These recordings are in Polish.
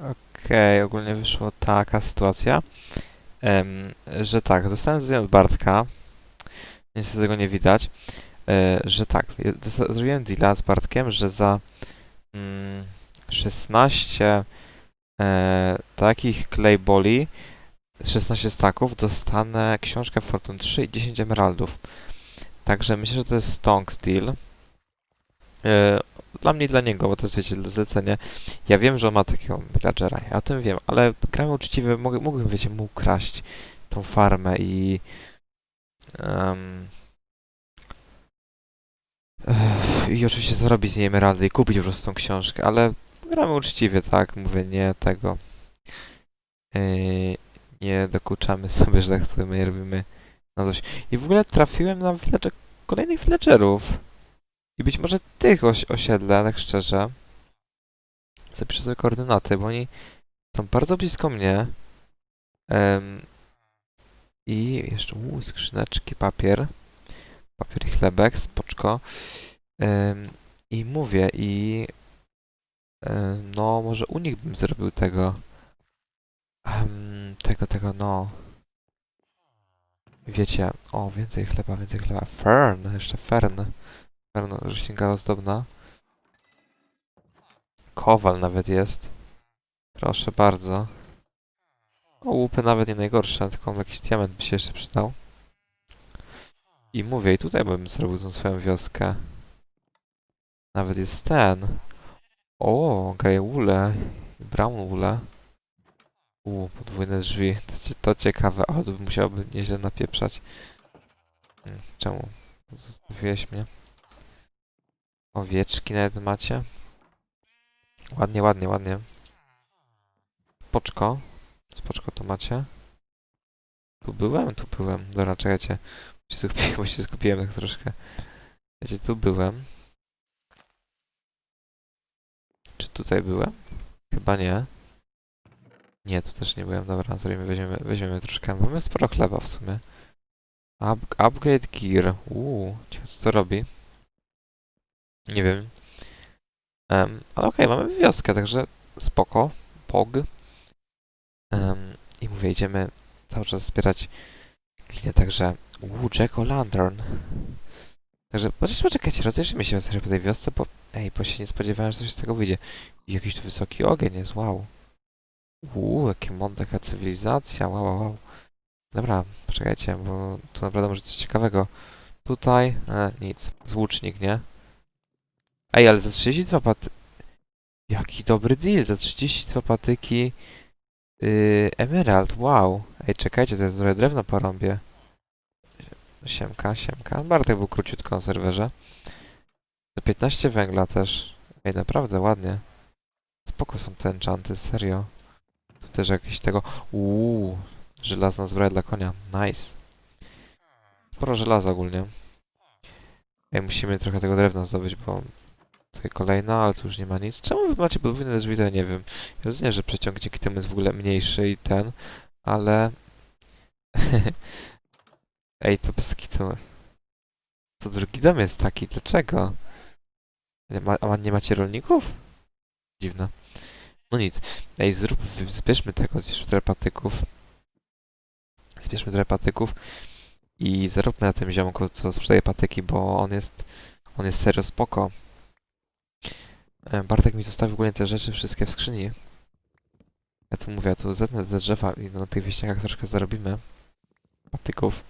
Okej, ogólnie wyszła taka sytuacja, em, że tak, dostałem zdjęcie od Bartka, niestety tego nie widać, e, że tak, zrobiłem deala z Bartkiem, że za mm, 16 e, takich clayboli, 16 staków, dostanę książkę Fortune 3 i 10 emeraldów. Także myślę, że to jest Stonk Steel. E, dla mnie i dla niego, bo to jest wiecie, zlecenie. Ja wiem, że on ma takiego villagera, ja o tym wiem, ale gramy uczciwie, mógłbym, wiecie, mu kraść tą farmę i... ech, I oczywiście zarobić z niej emeraldy i kupić po prostu tą książkę, ale gramy uczciwie, tak? Mówię, nie tego... Yy, nie dokuczamy sobie, że tak nie robimy na coś. I w ogóle trafiłem na kolejnych villagerów. I być może tych oś osiedla, tak szczerze. Zapiszę sobie koordynaty, bo oni są bardzo blisko mnie. Em, I jeszcze, uuu, skrzyneczki, papier. Papier i chlebek, spoczko. Em, I mówię, i... em, no, może u nich bym zrobił tego. Em, tego, tego, no. Wiecie, o, więcej chleba, więcej chleba. Fern, jeszcze fern. Fern, roślinka ozdobna. Kowal nawet jest. Proszę bardzo. O, łupy nawet nie najgorsze, tylko jakiś diament by się jeszcze przydał. I mówię, i tutaj bym zrobił tą swoją wioskę. Nawet jest ten. O, grey woole. Brown woole. U, podwójne drzwi. To, to ciekawe, ale to by musiałoby nieźle napieprzać. Hmm, Czemu? Zostawiłeś mnie? Owieczki nawet macie? Ładnie, ładnie, ładnie. Spoczko. Spoczko to macie? Tu byłem? Tu byłem. Dobra, czekajcie. Się skupiłem, bo się skupiłem tak troszkę. Wiecie, tu byłem. Czy tutaj byłem? Chyba nie. Nie, tu też nie byłem. Dobra, zrobimy, weźmiemy, weźmiemy troszkę. Mamy sporo chleba w sumie. Up, upgrade gear. Uuu, co to robi. Nie wiem. Em, ale okej, mamy wioskę, także spoko. Pog. Em, I mówię, idziemy cały czas zbierać glinię, także... Uuu, Jack O'Lantern. Także, poczekajcie, poczekajcie, rozejrzymy się po tej wiosce, bo... Ej, bo się nie spodziewałem, że coś z tego wyjdzie. I jakiś tu wysoki ogień jest, wow. Uuu, jakie mądra jaka cywilizacja, wow, wow, wow. Dobra, poczekajcie, bo tu naprawdę może coś ciekawego. Tutaj, e, nic, złucznik, nie? Ej, ale za 32 paty... Jaki dobry deal, za 32 patyki... Yy, emerald, wow. Ej, czekajcie, to jest trochę drewno po rąbie. Siemka, siemka. Bartek był króciutko na serwerze. Za 15 węgla też. Ej, naprawdę ładnie. Spoko są te enchanty, serio. Tu też jakieś tego... Uuu, żelazna zbroja dla konia. Nice. Sporo żelaza ogólnie. Ej, musimy trochę tego drewna zdobyć, bo... Tutaj kolejna, ale tu już nie ma nic. Czemu wy macie podwójne drzwi, to ja nie wiem. Ja rozumiem, że przeciąg dzięki temu jest w ogóle mniejszy i ten, ale... Ej, to bez kitu. To drugi dom jest taki, dlaczego? Nie ma, a nie macie rolników? Dziwne. No nic. Ej, zrób, zbierzmy tego, zbierzmy trochę patyków. Zbierzmy trochę patyków i zaróbmy na tym ziomku, co sprzedaje patyki, bo on jest, on jest serio spoko. E, Bartek mi zostawił ogólnie te rzeczy wszystkie w skrzyni. Ja tu mówię, ja tu zetnę te drzewa i na tych wieśniakach troszkę zarobimy. Patyków.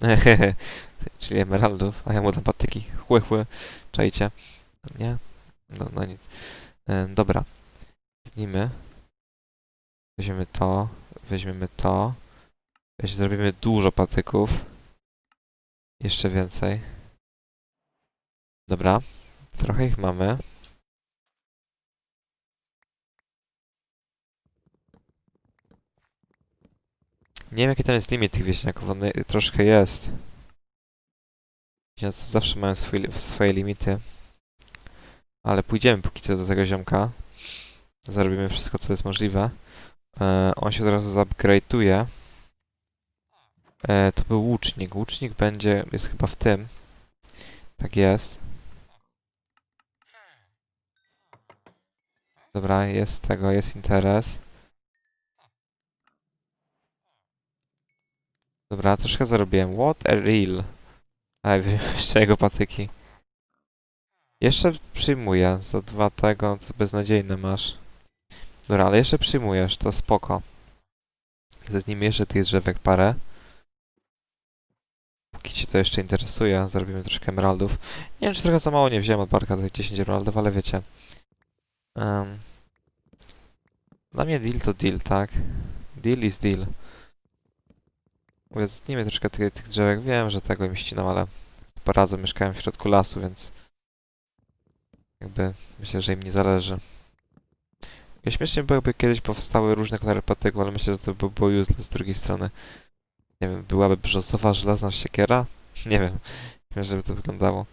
Czyli emeraldów, a ja mu dam patyki. Chły. Czajcie? Nie? No, no nic. E, dobra. Zetnijmy. Weźmiemy to. Weźmiemy to. Zrobimy dużo patyków. Jeszcze więcej. Dobra. Trochę ich mamy. Nie wiem jaki tam jest limit tych wieśniaków, on troszkę jest. Więc zawsze mają swój, swoje limity. Ale pójdziemy póki co do tego ziomka. Zarobimy wszystko co jest możliwe. E, on się od razu zupgrade'uje. E, to był łucznik. Łucznik będzie, jest chyba w tym. Tak jest. Dobra, jest tego, jest interes. Dobra, troszkę zarobiłem. What a real. A, jeszcze jego patyki. Jeszcze przyjmuję. Za dwa tego, to beznadziejne masz. Dobra, ale jeszcze przyjmujesz, to spoko. Zetnijmy jeszcze tych drzewek parę. Póki cię to jeszcze interesuje, zarobimy troszkę emeraldów. Nie wiem, czy trochę za mało nie wziąłem od Barka tych 10 emeraldów, ale wiecie. Um, dla mnie deal to deal, tak? Deal is deal. Mówię, zetnijmy troszkę tych, tych drzewek. Wiem, że tego im ścinam, ale poradzę. Mieszkałem w środku lasu, więc jakby myślę, że im nie zależy. Ja śmiesznie byłoby kiedyś powstały różne kolory patyków, ale myślę, że to by było useless z drugiej strony. Nie wiem, byłaby brzozowa żelazna siekiera? Nie wiem. Nie wiem, żeby to wyglądało.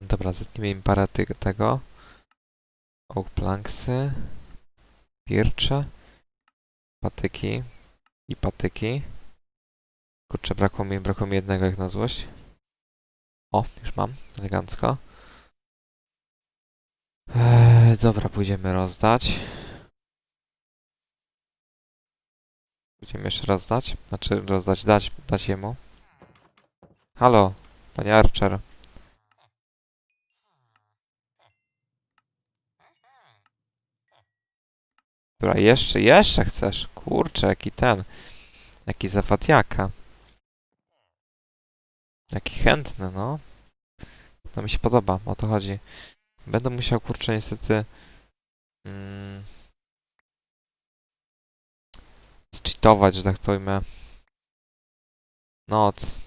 Dobra, zetnijmy im parę tego. Oak planksy. Pircze. Patyki. I patyki. Kurczę, brakło mi, brakło mi jednego jak na złość. O, już mam. Elegancko. Eee, dobra, pójdziemy rozdać. Pójdziemy jeszcze raz dać. Znaczy rozdać, dać, dać jemu. Halo, panie Archer. Dobra, jeszcze, jeszcze chcesz. Kurczę, jaki ten. Jaki zawadiaka. Jaki chętny, no. To mi się podoba, o to chodzi. Będę musiał, kurczę, niestety... Mm, zcheatować, że tak to ujmę. Noc.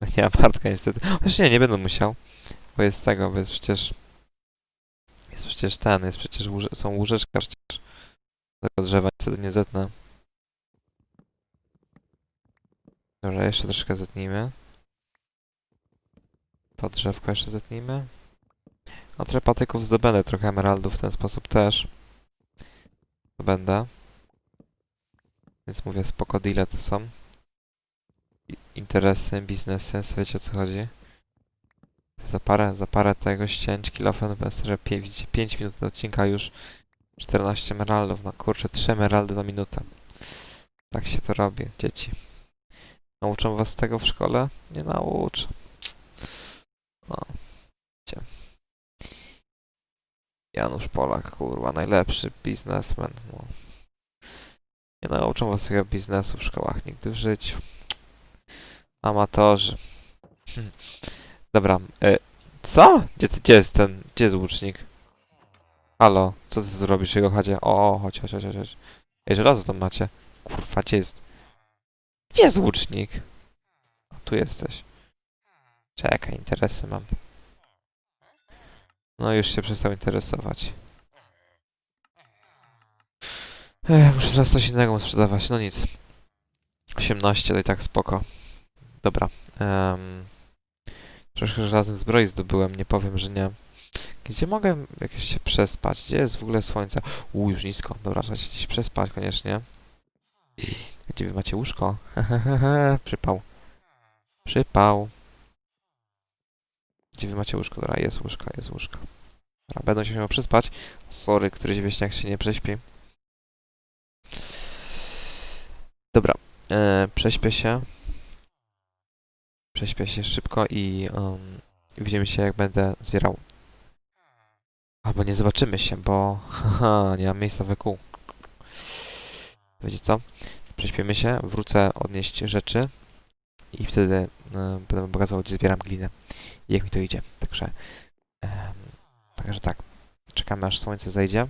Nie, Bartka niestety. Chociaż nie, nie będę musiał. Bo jest tego, jest przecież... Przecież ten, jest przecież są łóżeczka przecież. Tego drzewa niestety nie zetnę. Dobra, jeszcze troszkę zetnijmy. To drzewko jeszcze zetnijmy. A trochę patyków zdobędę, trochę emeraldów w ten sposób też. Zdobędę. Więc mówię, spoko deale to są. Interesy, biznesy, wiecie o co chodzi. Za parę, za parę tego ścięć kilofem, że 5, 5 minut do odcinka już 14 emeraldów. No kurczę, 3 emeraldy na minutę. Tak się to robi, dzieci. Nauczą was tego w szkole? Nie nauczą. O, cię. Janusz Polak, kurwa, najlepszy biznesmen. No. Nie nauczą was tego biznesu w szkołach nigdy w życiu. Amatorzy. Dobra, e, co? Gdzie, gdzie jest ten, gdzie jest łucznik? Halo, co ty tu robisz jego chacie? O, chodź, chodź, chodź, chodź. Ej, żelazo tam macie. Kurwa, gdzie jest? Gdzie jest łucznik? O, tu jesteś. Czekaj, interesy mam. No już się przestał interesować. Ech, muszę teraz coś innego sprzedawać, no nic. 18 to i tak spoko. Dobra. Um, troszkę żelaznych zbroi zdobyłem, nie powiem, że nie. Gdzie mogę jakieś się przespać? Gdzie jest w ogóle słońce? U, już nisko. Dobra, trzeba się gdzieś przespać koniecznie. Gdzie wy macie łóżko? Przypał. Przypał. Gdzie wy macie łóżko? Dobra, jest łóżko, jest łóżko. Dobra, będą się miał przespać. Sorry, któryś wieśniak się nie prześpi. Dobra, e, prześpię się. Prześpię się szybko i um, widzimy się jak będę zbierał. Albo nie zobaczymy się, bo haha, nie mam miejsca w EQ. Wiecie co? Prześpimy się, wrócę odnieść rzeczy i wtedy będę pokazał, gdzie zbieram glinę i jak mi to idzie. Także, także tak. Czekamy aż słońce zejdzie.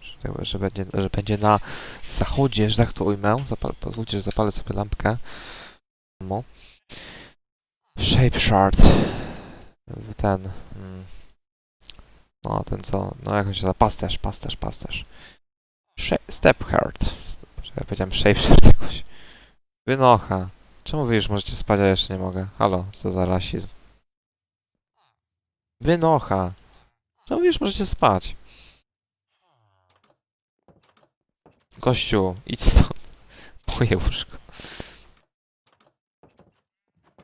Że, że, będzie, że będzie na zachodzie, że tak to ujmę. Zapal, pozwólcie, że zapalę sobie lampkę. Shape shard. Ten. Mm, no, ten co. No, jak on się nazywa? Pasterz, pasterz, pasterz. Sze- Step hard. Ja powiedziałem shape shard jakoś. Wynocha. Czemu wy już możecie spać, a jeszcze nie mogę? Halo, co za rasizm? Wynocha. Czemu wy już możecie spać? Gościu, idź stąd. Moje łóżko.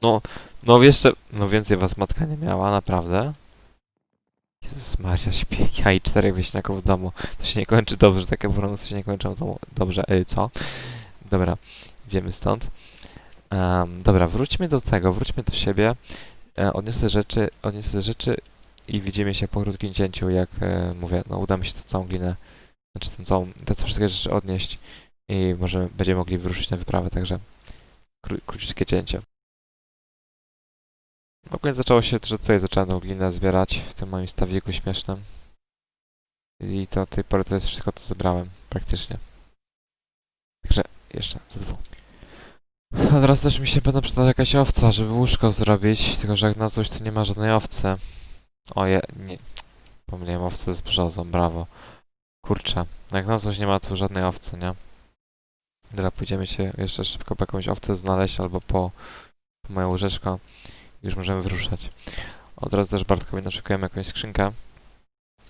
No, No jeszcze, no więcej was matka nie miała, naprawdę. Jezus Maria, śpię ja i czterech wieśniaków w domu. To się nie kończy dobrze, takie pornosy się nie kończą to dobrze. Ej, co? Dobra, idziemy stąd. Em, dobra, wróćmy do tego, wróćmy do siebie. E, odniosę rzeczy, odniosę rzeczy i widzimy się po krótkim cięciu, jak e, mówię, no uda mi się to całą glinę, znaczy tę całą, te wszystkie rzeczy odnieść i może będziemy mogli wyruszyć na wyprawę, także kró króciutkie cięcie. Ogólnie zaczęło się, że tutaj zacząłem tą glinę zbierać w tym moim stawiku śmiesznym. I to tej pory to jest wszystko, co zebrałem, praktycznie. Także jeszcze ze dwóch. A teraz też mi się będę przydała jakaś owca, żeby łóżko zrobić, tylko że jak na coś to nie ma żadnej owcy. Oje, nie. Pomyliłem owcę z brzozą, brawo. Kurczę, jak na coś nie ma tu żadnej owcy, nie? Dobra, pójdziemy się jeszcze szybko po jakąś owcę znaleźć albo po, po moje łóżeczko. Już możemy wyruszać. Od razu też Bartkowi naszykujemy jakąś skrzynkę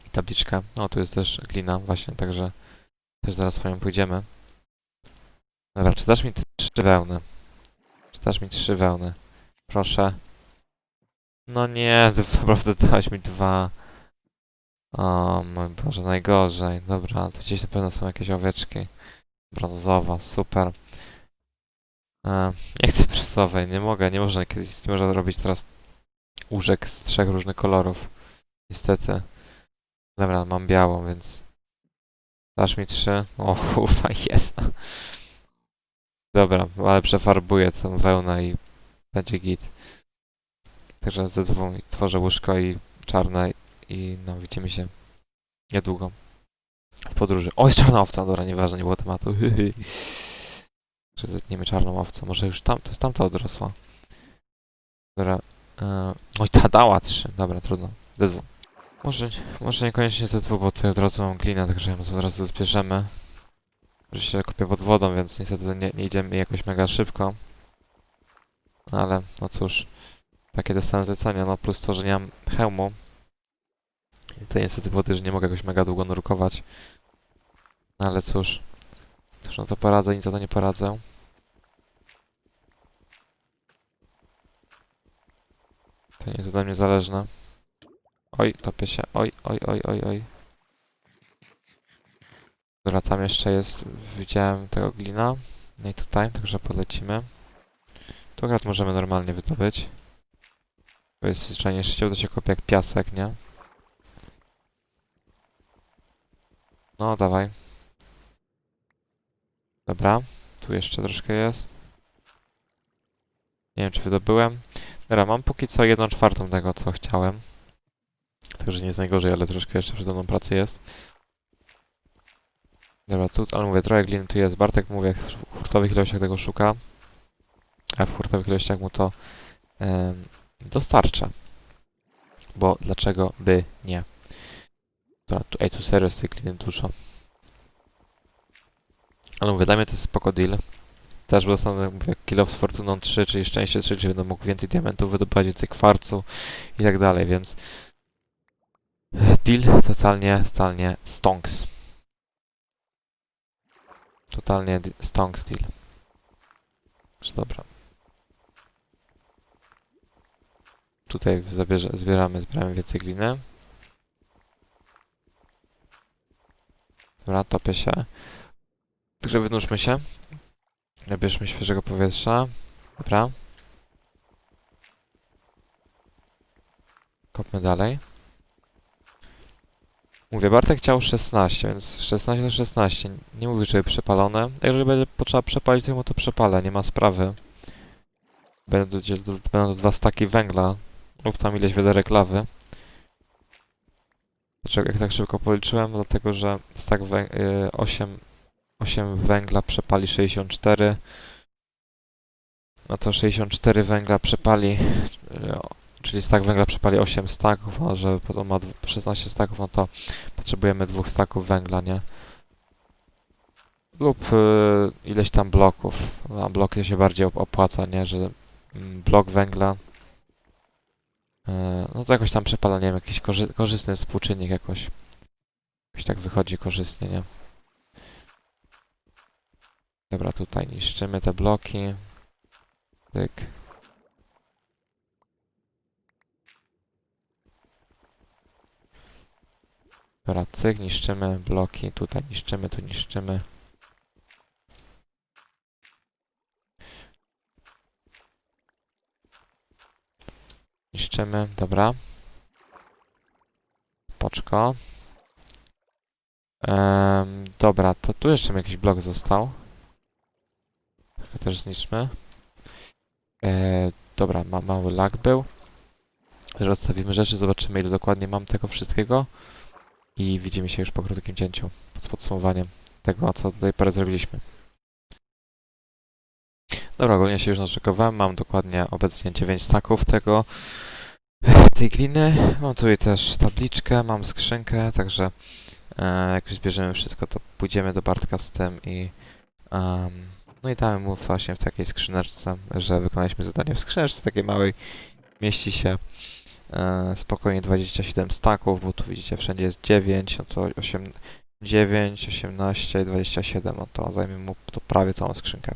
i tabliczkę. No, tu jest też glina właśnie, także też zaraz po nią pójdziemy. Dobra, czy dasz mi trzy wełny? Czy dasz mi trzy wełny? Proszę. No nie, naprawdę dałeś mi dwa. O mój Boże, najgorzej. Dobra, to gdzieś na pewno są jakieś owieczki. Brązowa, super. E, nie chcę brązowej, nie mogę, nie można kiedyś, nie można robić teraz łóżek z trzech różnych kolorów. Niestety. Dobra, mam białą, więc... Dasz mi trzy? O, kurwa, jest. Dobra, ale przefarbuję tą wełnę i będzie git. Także ze dwóch tworzę łóżko i czarne i no widzimy się niedługo w podróży. O, jest czarna owca, dobra, nieważne, nie było tematu. Że zetniemy czarną owcę, może już tam, to jest tamta odrosła. Dobra, e, oj, ta dała trzy, dobra, trudno, D2. Może, może niekoniecznie Z2, bo tutaj od razu mam glinę, także ją od razu zbierzemy. Że się kopię pod wodą, więc niestety nie, nie idziemy jakoś mega szybko. No ale, no cóż, takie dostanę zlecenia, no plus to, że nie mam hełmu. I to niestety było że nie mogę jakoś mega długo nurkować. No ale cóż, cóż, no to poradzę, nic za to nie poradzę. To nie jest ode mnie zależne. Oj, topię się, oj, oj, oj, oj, oj. Dobra, tam jeszcze jest, widziałem tego glina. No i tutaj, także polecimy. Tu akurat możemy normalnie wydobyć. To jest zwyczajnie szczycioł, to się kopie jak piasek, nie? No, dawaj. Dobra, tu jeszcze troszkę jest. Nie wiem, czy wydobyłem. Dobra, mam póki co jedną czwartą tego, co chciałem. Także nie jest najgorzej, ale troszkę jeszcze przede mną pracy jest. Dobra, tu, ale mówię, trochę gliny tu jest. Bartek, mówię, w hurtowych ilościach tego szuka. A w hurtowych ilościach mu to em, dostarcza. Bo dlaczego by nie? Dobra, tu, ej, tu serio z tej gliny dużo. Ale mówię, dla mnie to jest spoko deal. Też dostanę, mówię, kilo z fortuną 3, czyli szczęście 3, czyli będę mógł więcej diamentów wydobywać, więcej kwarcu i tak dalej, więc deal totalnie, totalnie stonks. Totalnie stonks deal. Dobra. Tutaj zabierze, zbieramy, zbieramy więcej gliny. Dobra, topię się. Także wynurzmy się. Nabierzmy świeżego powietrza. Dobra. Kopmy dalej. Mówię, Bartek chciał 16, więc 16 to 16. Nie mówię, że przepalone. Jeżeli będzie potrzeba przepalić, to mu to przepalę, nie ma sprawy. Będą, będą dwa staki węgla lub tam ileś wiaderek lawy. Dlaczego jak tak szybko policzyłem? Dlatego, że stak wę- y, 8 8 węgla przepali 64. No to 64 węgla przepali, e, czyli stak węgla przepali 8 staków, a że potem ma dw- 16 staków, no to potrzebujemy dwóch staków węgla, nie? Lub y, ileś tam bloków. A bloki się bardziej op- opłaca, nie? Że mm, blok węgla y, no to jakoś tam przepala, nie wiem, jakiś korzy korzystny współczynnik jakoś. Jakoś tak wychodzi korzystnie, nie? Dobra, tutaj niszczymy te bloki. Tyk. Dobra, cyk, niszczymy bloki. Tutaj niszczymy, tu niszczymy. Niszczymy, dobra. Poczko. Ehm, dobra, to tu jeszcze jakiś blok został. Też zniszczmy. E, dobra, ma, mały lag był. Że odstawimy rzeczy, zobaczymy ile dokładnie mam tego wszystkiego. I widzimy się już po krótkim cięciu, z podsumowaniem tego, co do tej pory zrobiliśmy. Dobra, ogólnie się już naszykowałem, mam dokładnie obecnie 9 staków tego, tej gliny. Mam tutaj też tabliczkę, mam skrzynkę, także e, jak już zbierzemy wszystko, to pójdziemy do Bartka z tym i em, no i damy mu właśnie w takiej skrzyneczce, że wykonaliśmy zadanie w skrzyneczce takiej małej, mieści się e, spokojnie 27 staków, bo tu widzicie wszędzie jest 9, no to 8, 9, 18 i 27, no to zajmie mu to prawie całą skrzynkę.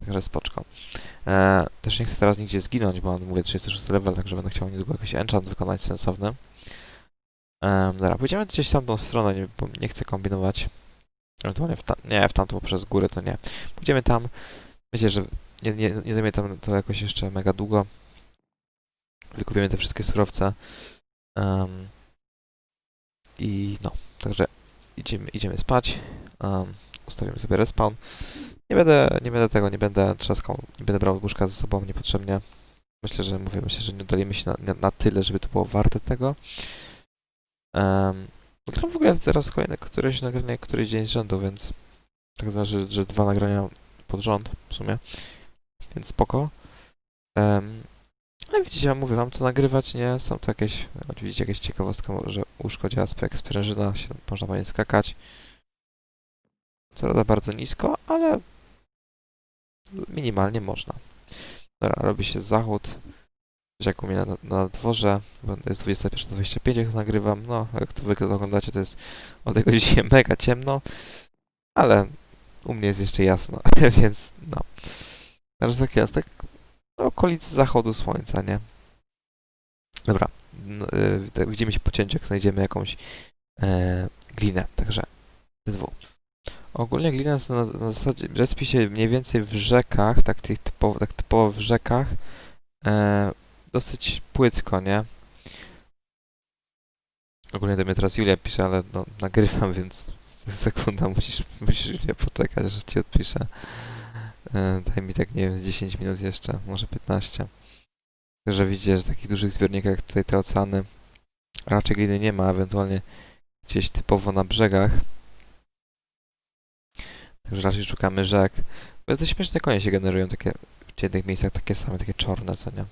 Także spoczko. E, też nie chcę teraz nigdzie zginąć, bo mam, mówię 36 level, także będę chciał niedługo jakiś enchant wykonać sensowny. E, dobra, pójdziemy gdzieś tamtą stronę, nie, bo nie chcę kombinować. Ewentualnie w ta, nie, w tamtą przez górę to nie. Pójdziemy tam. Myślę, że nie, nie, nie zajmie tam to jakoś jeszcze mega długo. Wykupimy te wszystkie surowce. Em, I no, także idziemy, idziemy spać. Um, ustawimy sobie respawn. Nie będę, nie będę tego, nie będę trzaskał, nie będę brał łóżka ze sobą niepotrzebnie. Myślę, że mówię, myślę, że nie udalimy się na, na, na tyle, żeby to było warte tego. Um, gram w ogóle teraz kolejne któreś nagranie, któryś dzień z rzędu, więc tak znaczy, że dwa nagrania pod rząd w sumie. Więc spoko. Um, ale widzicie, ja mówię wam co nagrywać, nie? Są to jakieś, oczywiście jakieś ciekawostka, że łóżko działa sprężyna, się można po nie skakać. Co prawda bardzo nisko, ale minimalnie można. Dobra, robi się zachód. Jak u mnie na, na dworze, bo jest 21.25 jak nagrywam, no jak to wy to oglądacie, to jest o tej godzinie mega ciemno, ale u mnie jest jeszcze jasno, więc no. Także tak jest, tak okolicy zachodu słońca, nie? Dobra, no, y, tak widzimy się po cięciu, jak znajdziemy jakąś e, glinę, także dwu. Ogólnie glina jest na, na zasadzie, respi się mniej więcej w rzekach, tak, tych typowo, tak typowo w rzekach, e, dosyć płytko, nie? Ogólnie do mnie teraz Julia pisze, ale no, nagrywam, więc sekunda, musisz, musisz mnie poczekać, że ci odpiszę. E, daj mi tak, nie wiem, z 10 minut jeszcze, może 15. Także widzicie, że takich dużych zbiornikach jak tutaj te oceany raczej gliny nie ma, ewentualnie gdzieś typowo na brzegach. Także raczej szukamy rzek. Bo te śmieszne konie się generują takie w jednych miejscach takie same, takie czarne, co nie?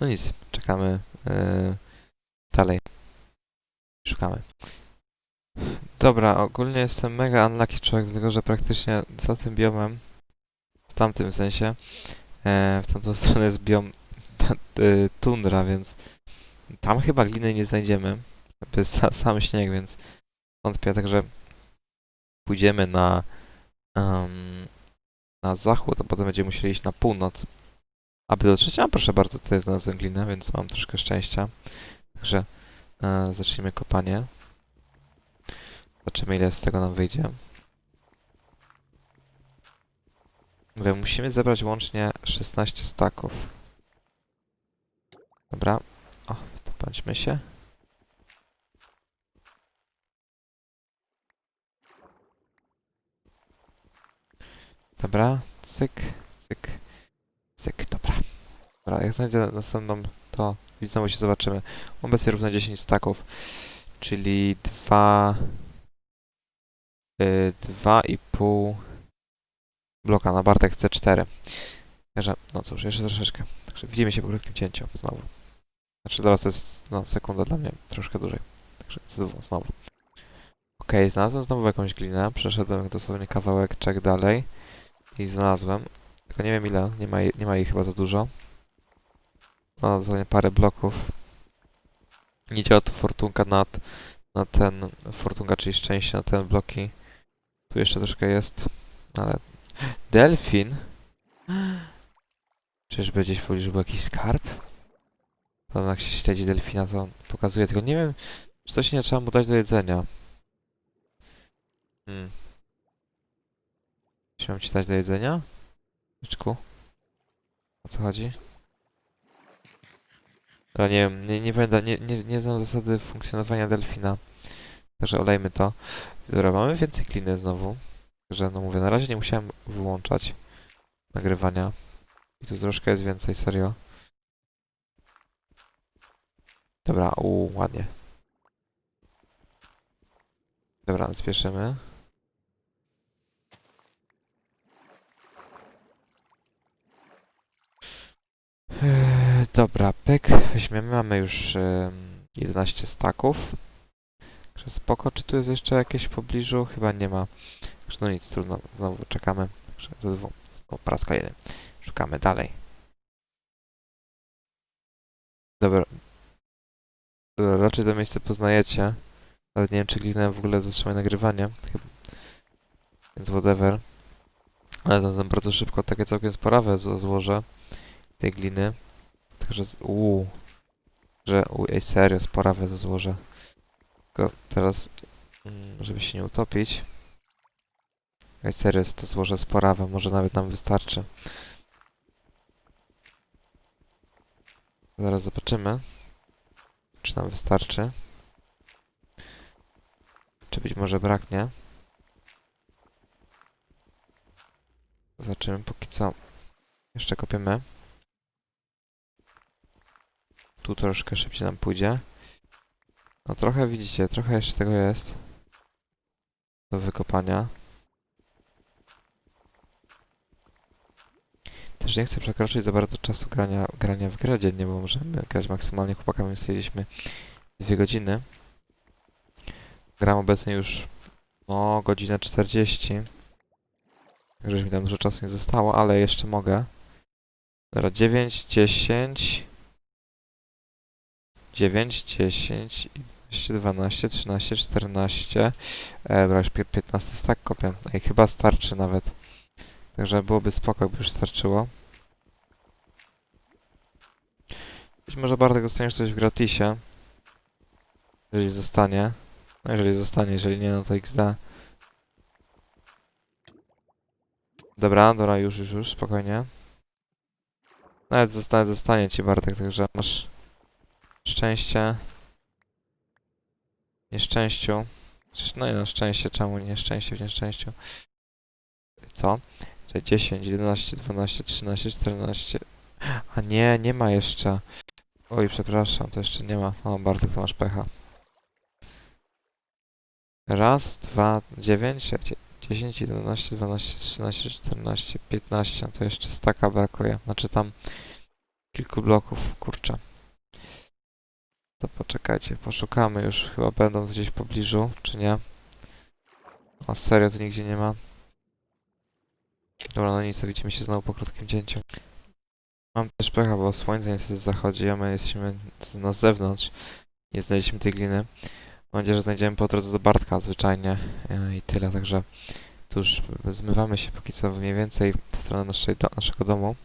No nic, czekamy yy, dalej. Szukamy. Dobra, ogólnie jestem mega unlucky człowiek, dlatego że praktycznie za tym biomem, w tamtym sensie, e, w tamtą stronę jest biom y, tundra, więc tam chyba gliny nie znajdziemy. To jest sa, sam śnieg, więc wątpię, także pójdziemy na em, na zachód, a potem będziemy musieli iść na północ. Aby dotrzeć, a proszę bardzo, tutaj znalazłem glinę, więc mam troszkę szczęścia. Także e, zacznijmy kopanie. Zobaczymy, ile z tego nam wyjdzie. Mówię, musimy zebrać łącznie 16 staków. Dobra. O, to bądźmy się. Dobra, cyk, cyk, cyk, dobra. Dobra, jak znajdę następną, to znowu się zobaczymy. Obecnie równa 10 staków, czyli 2... Yy, 2,5 bloka na Bartek C4. Także, no cóż, jeszcze troszeczkę. Także widzimy się po krótkim cięciu znowu. Znaczy dla was to jest no, sekunda, dla mnie troszkę dłużej. Także C2 znowu. Okej, znalazłem znowu jakąś glinę. Przeszedłem dosłownie kawałek, czek dalej. I znalazłem. Tylko nie wiem ile, nie ma, jej- nie ma jej chyba za dużo. No, dosłownie parę bloków. Nie działa tu fortunka na, t- na ten, fortunka, czyli szczęście na te bloki. Tu jeszcze troszkę jest, ale... Delfin? Czyżby gdzieś w pobliżu był jakiś skarb? Podobno jak się śledzi delfina, to pokazuje, tylko nie wiem, Czy coś nie trzeba mu dać do jedzenia? Hmm. Mam ci dać do jedzenia? O co chodzi? Nie wiem, nie, nie pamiętam, nie, nie, nie znam zasady funkcjonowania delfina. Także olejmy to. Dobra, mamy więcej kliny znowu. Także no mówię, na razie nie musiałem wyłączać nagrywania. I tu troszkę jest więcej, serio. Dobra, u ładnie. Dobra, spieszymy. Eee, dobra, pyk. Weźmiemy, mamy już em, 11 staków. Także spoko. Czy tu jest jeszcze jakieś w pobliżu? Chyba nie ma. Także no nic, trudno. Znowu czekamy. Także dwóch. Znowu po raz kolejny. Szukamy dalej. Dobra. Dobra, raczej to miejsce poznajecie. Nawet nie wiem, czy kliknąłem w ogóle zatrzymaj nagrywanie. Chyba. Więc whatever. Ale tam bardzo szybko takie całkiem sporawe zło- złożę tej gliny. Także z... Uuu. Że... U, ej, serio, sporawe to złożę. Tylko teraz, mm, żeby się nie utopić. Ej, serio, jest to złoże sporawe. Może nawet nam wystarczy. Zaraz zobaczymy. Czy nam wystarczy. Czy być może braknie. Zobaczymy póki co. Jeszcze kopiemy. Tu troszkę szybciej nam pójdzie. No trochę widzicie, trochę jeszcze tego jest. Do wykopania. Też nie chcę przekroczyć za bardzo czasu grania, grania w grę dziennie, bo możemy grać maksymalnie chłopakami, stwierdziliśmy dwie godziny. Gram obecnie już no godzinę 40. Także mi tam dużo czasu nie zostało, ale jeszcze mogę. Dobra, 9, 10, 9, 10, 11, 12, 13, 14. E, dobra, już pie- 15 stack kopię. Ej, chyba starczy nawet. Także byłoby spoko, jakby już starczyło. Być może Bartek dostaniesz coś w gratisie. Jeżeli zostanie. No jeżeli zostanie, jeżeli nie, no to XD. Dobra, dobra, już, już, już, spokojnie. Nawet zostanie, zostanie ci Bartek, także masz szczęście. Nieszczęściu. No i no, szczęście, czemu nieszczęście w nieszczęściu? Co? Czyli 10, 11, 12, 13, 14. A nie, nie ma jeszcze. Oj, przepraszam, to jeszcze nie ma. O, Bartek, to masz pecha. Raz, dwa, dziewięć, dzie- 10, 11, 12, 13, 14, 15. To jeszcze staka brakuje. Znaczy tam kilku bloków, kurczę. To poczekajcie, poszukamy już. Chyba będą gdzieś w pobliżu, czy nie? A serio, tu nigdzie nie ma. Dobra, no nic, to widzimy się znowu po krótkim cięciu. Mam też pecha, bo słońce niestety zachodzi, a my jesteśmy na zewnątrz. Nie znaleźliśmy tej gliny. Mam nadzieję, że znajdziemy po drodze do Bartka zwyczajnie e, i tyle, także tu już zmywamy się póki co mniej więcej w stronę naszej do, naszego domu.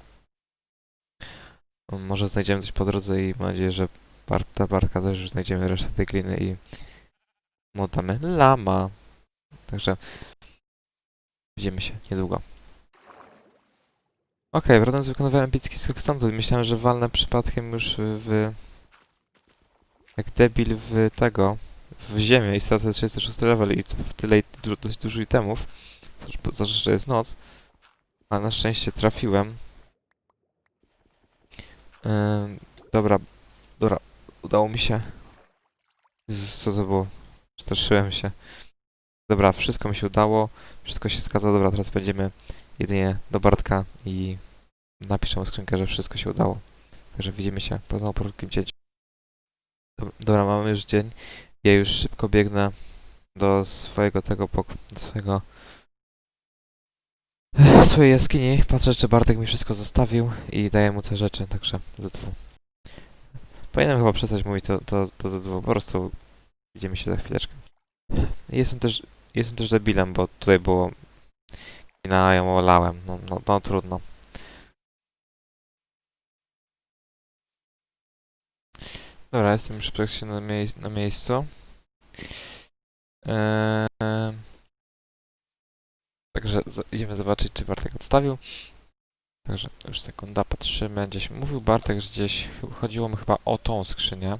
Może znajdziemy coś po drodze i mam nadzieję, że Barta, Bartka też już znajdziemy resztę tej gliny i mu oddamy lama. Także widzimy się niedługo. Okej, wracając wykonywałem epicki skok stamtąd. Myślałem, że walnę przypadkiem już w... Jak debil w tego... W ziemię i stracę 36 level i w tyle i du dość dużo itemów. Za że jest noc. Ale na szczęście trafiłem. Dobra, dobra. Udało mi się. Jezus, co to było? Straszyłem się. Dobra, wszystko mi się udało. Wszystko się zgadza. Dobra, teraz będziemy jedynie do Bartka i napiszę mu skrzynkę, że wszystko się udało. Także widzimy się po znowu po krótkim Dobra, mamy już dzień. Ja już szybko biegnę do swojego tego pok- do swojego swojej jaskini. Patrzę, czy Bartek mi wszystko zostawił i daję mu te rzeczy, także ZW. Powinienem chyba przestać mówić to, to, to ZW, po prostu widzimy się za chwileczkę. Jestem też, jestem też debilem, bo tutaj było i na ją olałem. No, no, no trudno. Dobra, jestem już praktycznie na, mie na miejscu. Eee, Także idziemy zobaczyć, czy Bartek odstawił. Także już sekunda, patrzymy. Gdzieś mówił Bartek, że gdzieś ch- chodziło mu chyba o tą skrzynię.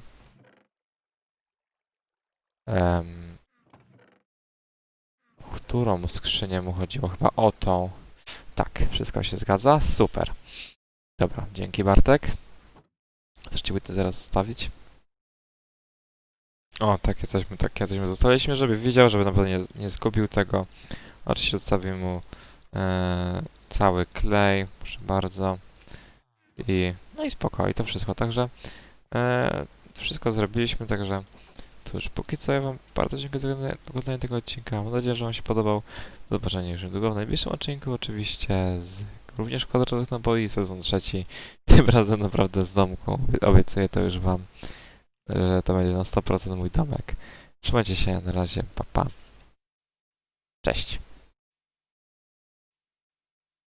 Em, którą skrzynię mu chodziło? Chyba o tą. Tak, wszystko się zgadza. Super. Dobra, dzięki Bartek. Też ci to zaraz zostawić. O, takie coś, my- takie coś mu zostawiliśmy, żeby wiedział, żeby na pewno nie, nie zgubił tego. Oczywiście zostawię mu e, cały klej, proszę bardzo. I, no i spoko, i to wszystko. Także e, wszystko zrobiliśmy, także cóż, póki co ja wam bardzo dziękuję za oglądanie tego odcinka. Mam nadzieję, że wam się podobał. Do zobaczenia już niedługo w najbliższym odcinku, oczywiście z również kwadratowych naboi, sezon trzeci. Tym razem naprawdę z domku. Obiecuję to już wam, że to będzie na 100% mój domek. Trzymajcie się, na razie, pa pa. Cześć.